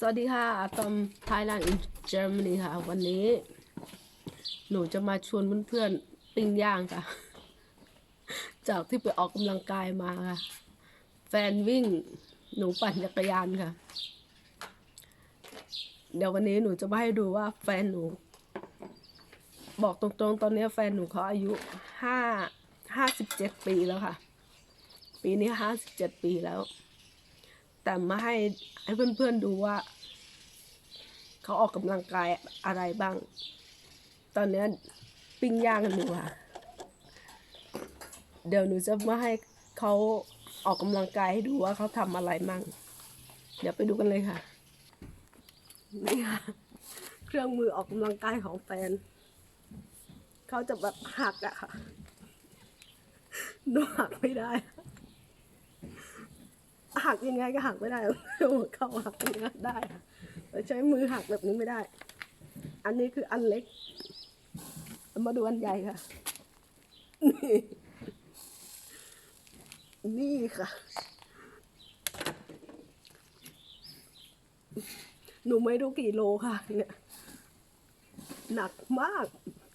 สวัสดีค่ะอาตอม Thailand in Germany ค่ะ วันนี้ หนูจะมาชวนเพื่อนๆปิ้งย่างค่ะ จากที่ไปออกกำลังกายมาค่ะ แฟนวิ่ง หนูปั่นจักรยานค่ะ เดี๋ยววันนี้หนูจะมาให้ดูว่าแฟนหนู บอกตรงๆ ตอนนี้แฟนหนูเขาอายุห้าห้าสิบเจ็ดปีแล้วค่ะ ปีนี้ห้าสิบเจ็ดปีแล้ว แต่มาให้ให้เพื่อนๆดูว่า เขาออกกำลังกายอะไรบ้าง ตอนนี้ปิ้งย่างกันอยู่ค่ะเดี๋ยวหนูจะมาให้เขาออกกำลังกายให้ดูว่าเขาทำอะไรมั่ง เดี๋ยวไปดูกันเลยค่ะ นี่ค่ะ เครื่องมือออกกำลังกายของแฟน เขาจะแบบหักอะค่ะ หนูหักไม่ได้ หักยังไงก็หักไม่ได้หัวเข่าหักยังไงได้แต่ใช้มือหักแบบนี้ไม่ได้ อันนี้คืออันเล็ก มาดูอันใหญ่ค่ะ นี่นี่ค่ะ หนูไม่รู้กี่โลค่ะ เนี่ย หนักมาก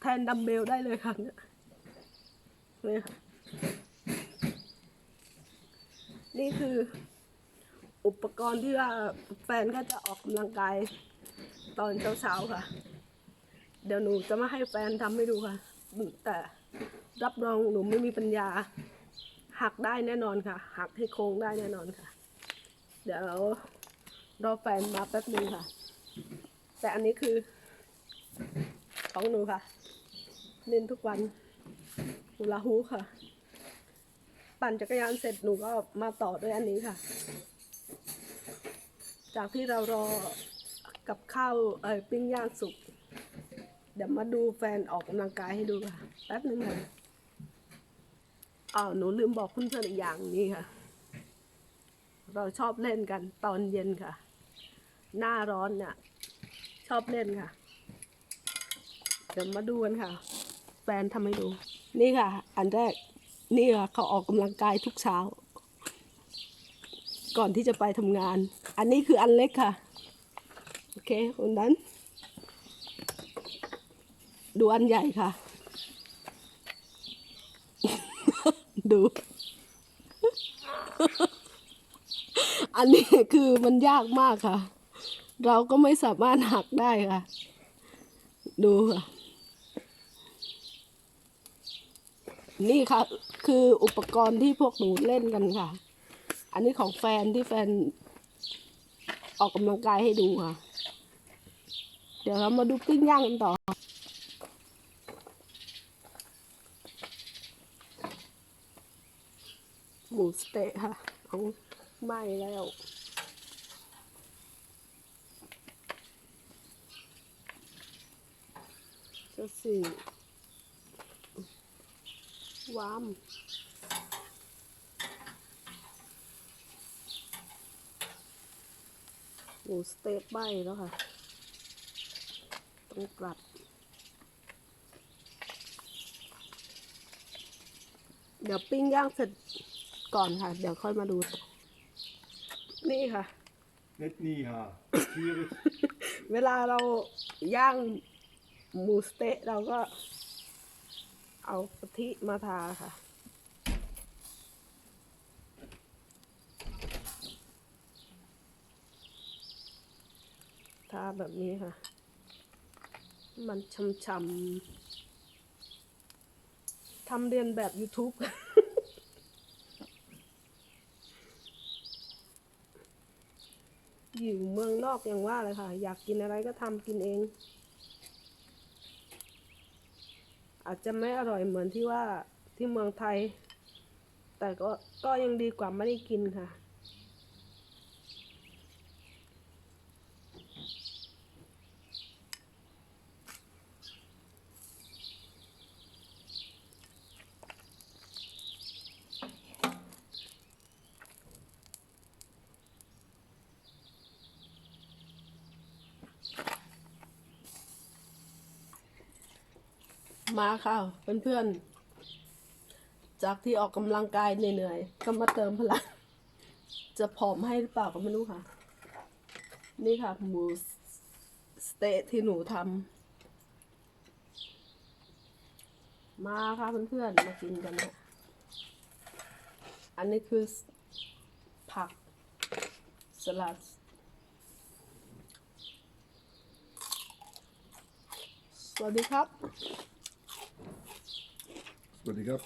แทนดัมเบลได้เลยค่ะเนี่ยเนี่ยค่ะ นี่คือ อุปกรณ์ที่ว่าแฟนก็จะออกกำลังกายตอนเช้าๆค่ะ เดี๋ยวหนูจะมาให้แฟนทำให้ดูค่ะ แต่รับรองหนูไม่มีปัญญา หักได้แน่นอนค่ะ หักให้โค้งได้แน่นอนค่ะ เดี๋ยวรอแฟนมาแป๊บนึงค่ะ แต่อันนี้คือของหนูค่ะ เล่นทุกวันฮูลาฮูค่ะ ปั่นจักรยานเสร็จหนูก็มาต่อด้วยอันนี้ค่ะ จากที่เรารอกับข้าวเอ่ยปิ้งย่างสุก เดี๋ยวมาดูแฟนออกกำลังกายให้ดูค่ะ แป๊บนึงค่ะอ๋อหนูลืมบอกเพื่อนๆอีกอย่างนี้ค่ะ เราชอบเล่นกันตอนเย็นค่ะ หน้าร้อนเนี่ยชอบเล่นค่ะ เดี๋ยวมาดูกันค่ะ แฟนทำให้ดู นี่ค่ะ อันแรก นี่ค่ะเขาออกกำลังกายทุกเช้า ก่อนที่จะไปทำงาน อันนี้คืออันเล็กค่ะ โอเคคนนั้น ดูอันใหญ่ค่ะ ดู อันนี้คือมันยากมากค่ะ เราก็ไม่สามารถหักได้ค่ะ ดูค่ะ นี่ค่ะ คืออุปกรณ์ที่พวกหนูเล่นกันค่ะ อันนี้ของแฟนที่แฟน ออกกำลังกายให้ดูค่ะ เดี๋ยวเรามาดูปิ้งย่างกันต่อ หมูสเต๊ะค่ะเอาไหม้แล้วจะสี่ วามหมูสเต๊กใบแล้วค่ะ ต้องกลับ เดี๋ยวปิ้งย่างเสร็จก่อนค่ะ เดี๋ยวค่อยมาดู นี่ค่ะ Nicht nie, ha. Tiere. เวลาเราย่างหมูสเต๊ะเราก็ เอากะทิมาทาค่ะ ทาแบบนี้ค่ะ มันช่ำๆทำเรียนแบบ YouTube อยู่เมืองนอกอย่างว่าเลยค่ะ อยากกินอะไรก็ทำกินเอง อาจจะไม่อร่อยเหมือนที่ว่าที่เมืองไทย แต่ก็ก็ยังดีกว่าไม่ได้กินค่ะ มาค่ะเพื่อนๆ จากที่ออกกำลังกายเหนื่อยๆ ก็มาเติมพลัง จะผอมให้หรือเปล่าก็ไม่รู้ค่ะ นี่ค่ะหมูสเต๊ะที่หนูทำมาค่ะเพื่อนๆ มากินกันนะอันนี้คือผักสลัดสวัสดีครับ สวัสดีครับ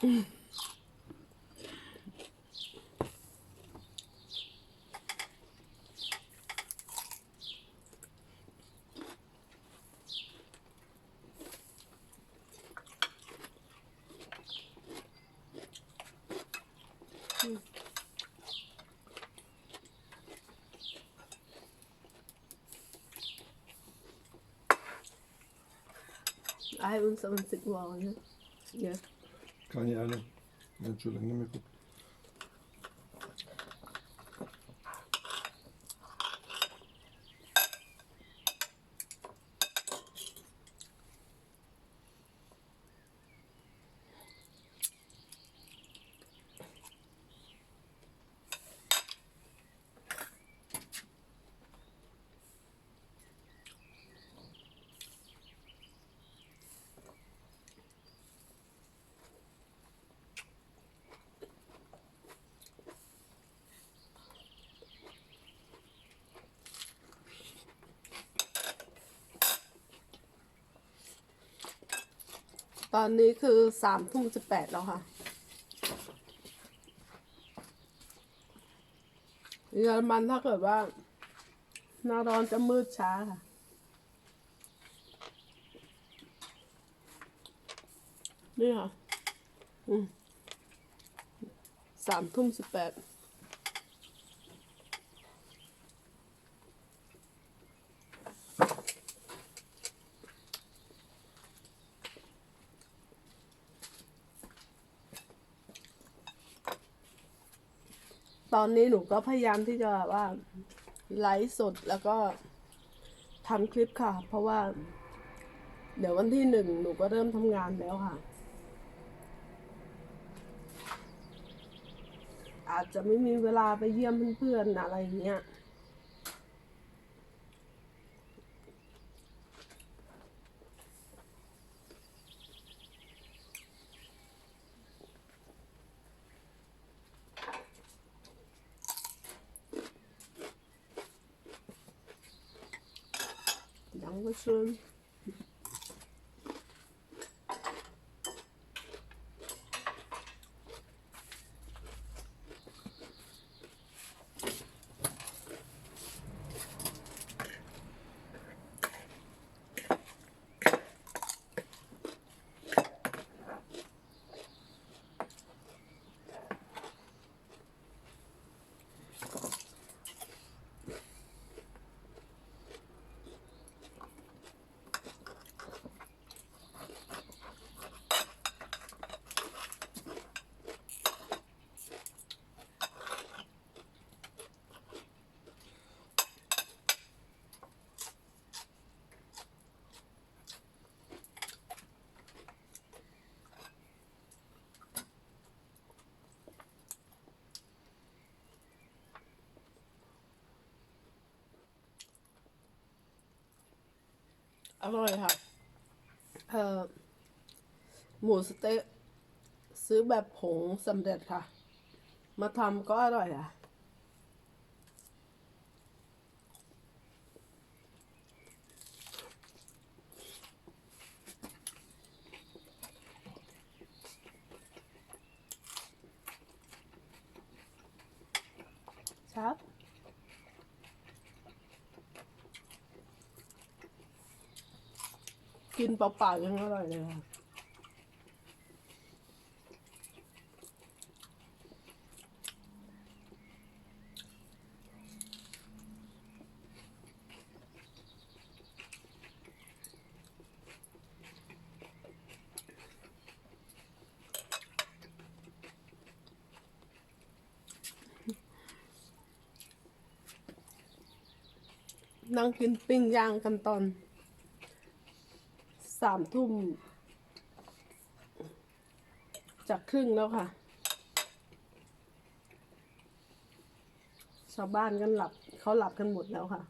I uns om sig var nu. Kann ich alle. Entschuldigung, nimm. ตอนนี้คือสามทุ่มสิบแปดแล้วค่ะเยอรมันถ้าเกิดว่าหน้าร้อนจะมืดช้าค่ะนี่ค่ะสามทุ่มสิบแปด ตอนนี้หนูก็พยายามที่จะแบบว่าไลฟ์สดแล้วก็ทำคลิปค่ะ เพราะว่า เดี๋ยววันที่หนึ่งหนูก็เริ่มทำงานแล้วค่ะ อาจจะไม่มีเวลาไปเยี่ยมเพื่อนๆอะไรอย่างเงี้ย Dankeschön. อร่อยค่ะ เอ่อ หมูสเต๊ะซื้อแบบผงสำเร็จค่ะ มาทำก็อร่อยอะ ครับ กินเปล่าๆยังอร่อยเลยค่ะนั่งกินปิ้งย่างกันตอน สามทุ่มจากครึ่งแล้วค่ะ ชาวบ้านกันหลับเขาหลับกันหมดแล้วค่ะ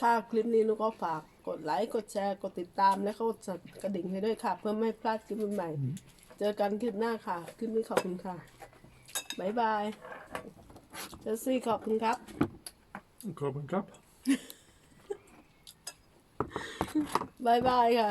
ถ้าคลิปนี้นุกก็ฝากกดไลค์ กดแชร์ กดติดตาม และก็กดสั่นกระดิ่งให้ด้วยค่ะ เพื่อไม่ให้พลาดคลิปใหม่ๆเจอกันคลิปหน้าค่ะ คลิปนี้ขอบคุณค่ะ บ๊ายบายเจสซี่ขอบคุณครับ Een kop en kap. บ๊ายบายค่ะ